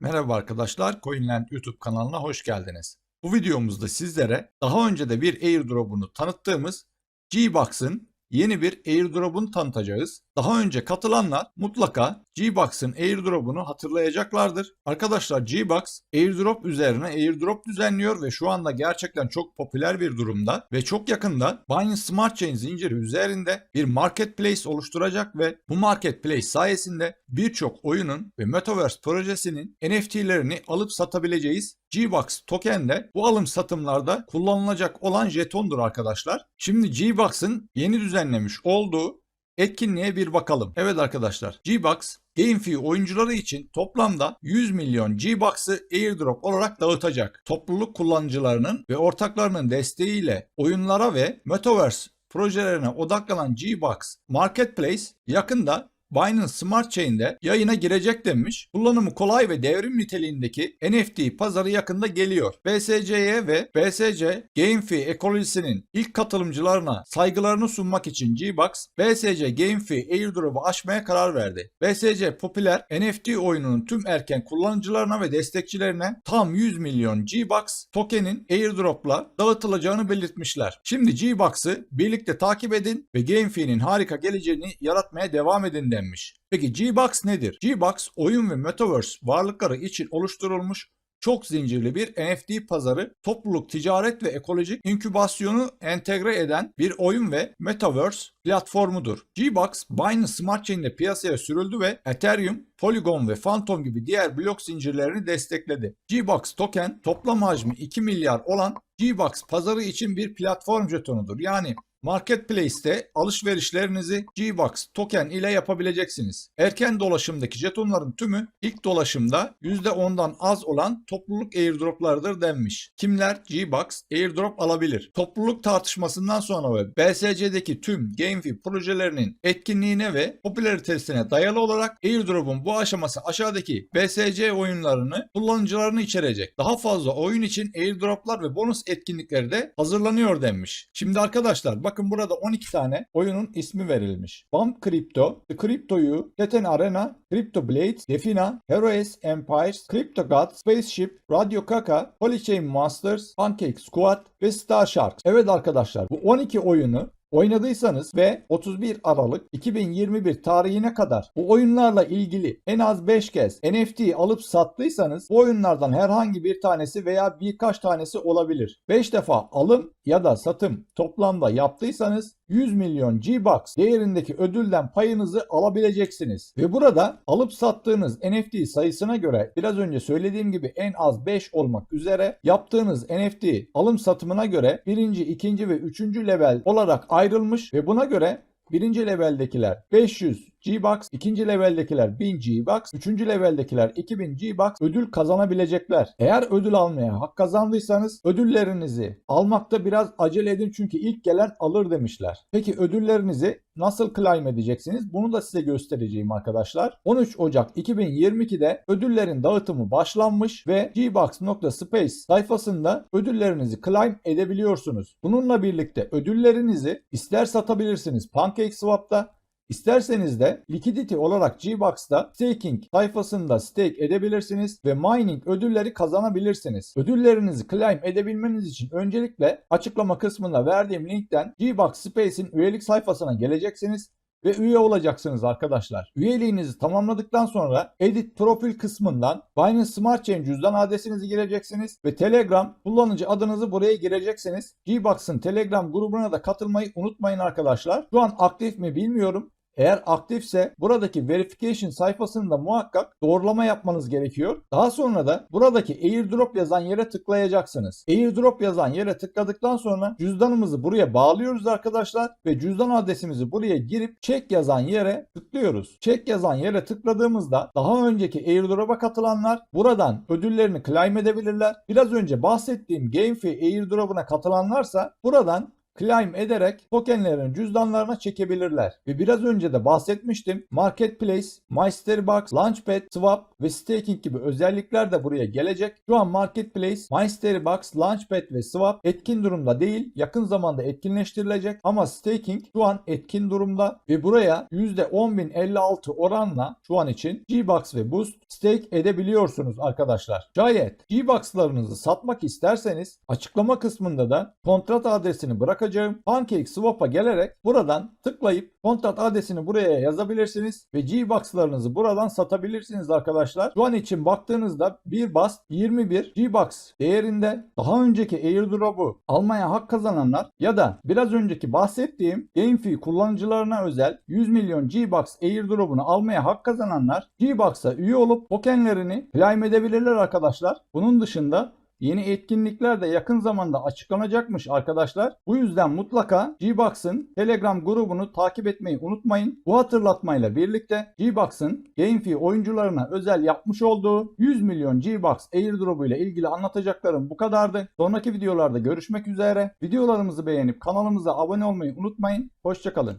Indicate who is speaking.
Speaker 1: Merhaba arkadaşlar, Coinland YouTube kanalına hoş geldiniz. Bu videomuzda sizlere daha önce de bir airdrop'unu tanıttığımız Gbox'ın yeni bir airdrop'unu tanıtacağız. Daha önce katılanlar mutlaka Gbox'ın airdrop'unu hatırlayacaklardır. Arkadaşlar Gbox airdrop üzerine airdrop düzenliyor ve şu anda gerçekten çok popüler bir durumda ve çok yakında Binance Smart Chain zinciri üzerinde bir marketplace oluşturacak ve bu marketplace sayesinde birçok oyunun ve Metaverse projesinin NFT'lerini alıp satabileceğiz. Gbox token bu alım satımlarda kullanılacak olan jetondur arkadaşlar. Şimdi Gbox'ın yeni düzenlemiş olduğu etkinliğe bir bakalım. Evet arkadaşlar Gbox GameFi oyuncuları için toplamda 100 milyon G-Box'ı airdrop olarak dağıtacak. Topluluk kullanıcılarının ve ortaklarının desteğiyle oyunlara ve Metaverse projelerine odaklanan G-Box Marketplace yakında Binance Smart Chain'de yayına girecek demiş. Kullanımı kolay ve devrim niteliğindeki NFT pazarı yakında geliyor. BSC'ye ve BSC GameFi ekolojisinin ilk katılımcılarına saygılarını sunmak için Gbox, BSC GameFi airdrop'u açmaya karar verdi. BSC popüler NFT oyununun tüm erken kullanıcılarına ve destekçilerine tam 100 milyon Gbox tokenin airdrop'la dağıtılacağını belirtmişler. Şimdi Gbox'ı birlikte takip edin ve GameFi'nin harika geleceğini yaratmaya devam edin denmiş. Peki Gbox nedir? Gbox oyun ve metaverse varlıkları için oluşturulmuş çok zincirli bir NFT pazarı, topluluk, ticaret ve ekolojik inkübasyonu entegre eden bir oyun ve metaverse platformudur. Gbox, Binance Smart Chain'de piyasaya sürüldü ve Ethereum, Polygon ve Phantom gibi diğer blok zincirlerini destekledi. Gbox token toplam hacmi 2 milyar olan Gbox pazarı için bir platform jetonudur. Yani Marketplace'te alışverişlerinizi Gbox token ile yapabileceksiniz. Erken dolaşımdaki jetonların tümü ilk dolaşımda %10'dan az olan topluluk airdroplardır denmiş. Kimler Gbox airdrop alabilir? Topluluk tartışmasından sonra ve BSC'deki tüm GameFi projelerinin etkinliğine ve popülaritesine dayalı olarak airdrop'un bu aşaması aşağıdaki BSC oyunlarını kullanıcılarını içerecek. Daha fazla oyun için airdroplar ve bonus etkinlikleri de hazırlanıyor denmiş. Şimdi arkadaşlar bakın burada 12 tane oyunun ismi verilmiş. Bump Crypto, The Crypto U, Keten Arena, Crypto Blades, Defina, Heroes Empires, Crypto God, Spaceship, Radio Kaka, Polychain Masters, Pancake Squad ve Star Sharks. Evet arkadaşlar bu 12 oyunu oynadıysanız ve 31 Aralık 2021 tarihine kadar bu oyunlarla ilgili en az 5 kez NFT alıp sattıysanız bu oyunlardan herhangi bir tanesi veya birkaç tanesi olabilir. 5 defa alım ya da satım toplamda yaptıysanız 100 milyon G-Box değerindeki ödülden payınızı alabileceksiniz. Ve burada alıp sattığınız NFT sayısına göre biraz önce söylediğim gibi en az 5 olmak üzere yaptığınız NFT alım satımına göre birinci, ikinci ve üçüncü level olarak ayrılmış ve buna göre birinci leveldekiler 500 G-Box, ikinci leveldekiler 1000 G-Box, üçüncü leveldekiler 2000 G-Box ödül kazanabilecekler. Eğer ödül almaya hak kazandıysanız ödüllerinizi almakta biraz acele edin çünkü ilk gelen alır demişler. Peki ödüllerinizi nasıl claim edeceksiniz? Bunu da size göstereceğim arkadaşlar. 13 Ocak 2022'de ödüllerin dağıtımı başlanmış ve gbox.space sayfasında ödüllerinizi claim edebiliyorsunuz. Bununla birlikte ödüllerinizi ister satabilirsiniz PancakeSwap'ta İsterseniz de liquidity olarak Gbox'ta staking sayfasında stake edebilirsiniz ve mining ödülleri kazanabilirsiniz. Ödüllerinizi claim edebilmeniz için öncelikle açıklama kısmında verdiğim linkten Gbox Space'in üyelik sayfasına geleceksiniz ve üye olacaksınız arkadaşlar. Üyeliğinizi tamamladıktan sonra Edit Profil kısmından Binance Smart Chain cüzdan adresinizi gireceksiniz ve Telegram kullanıcı adınızı buraya gireceksiniz. Gbox'ın Telegram grubuna da katılmayı unutmayın arkadaşlar. Şu an aktif mi bilmiyorum. Eğer aktifse buradaki verification sayfasında muhakkak doğrulama yapmanız gerekiyor. Daha sonra da buradaki airdrop yazan yere tıklayacaksınız. Airdrop yazan yere tıkladıktan sonra cüzdanımızı buraya bağlıyoruz arkadaşlar ve cüzdan adresimizi buraya girip check yazan yere tıklıyoruz. Check yazan yere tıkladığımızda daha önceki airdrop'a katılanlar buradan ödüllerini claim edebilirler. Biraz önce bahsettiğim GameFi airdrop'una katılanlarsa buradan claim ederek tokenlerin cüzdanlarına çekebilirler. Ve biraz önce de bahsetmiştim. Marketplace, MyStoryBox, Launchpad, Swap ve Staking gibi özellikler de buraya gelecek. Şu an Marketplace, MyStoryBox, Launchpad ve Swap etkin durumda değil. Yakın zamanda etkinleştirilecek ama Staking şu an etkin durumda ve buraya %10.056 oranla şu an için G-Box ve Boost stake edebiliyorsunuz arkadaşlar. Şayet G-Box'larınızı satmak isterseniz açıklama kısmında da kontrat adresini bırakacağım. PancakeSwap'a gelerek buradan tıklayıp kontrat adresini buraya yazabilirsiniz ve G-Box'larınızı buradan satabilirsiniz arkadaşlar. Şu an için baktığınızda bir bast 21 G-Box değerinde daha önceki airdrop'u almaya hak kazananlar ya da biraz önceki bahsettiğim GameFi kullanıcılarına özel 100 milyon G-Box airdrop'unu almaya hak kazananlar G-Box'a üye olup tokenlerini claim edebilirler arkadaşlar. Bunun dışında Yeni etkinlikler de yakın zamanda açıklanacakmış arkadaşlar. Bu yüzden mutlaka G-Box'ın Telegram grubunu takip etmeyi unutmayın. Bu hatırlatmayla birlikte G-Box'ın GameFi oyuncularına özel yapmış olduğu 100 milyon G-Box airdrop'u ile ilgili anlatacaklarım bu kadardı. Sonraki videolarda görüşmek üzere. Videolarımızı beğenip kanalımıza abone olmayı unutmayın. Hoşçakalın.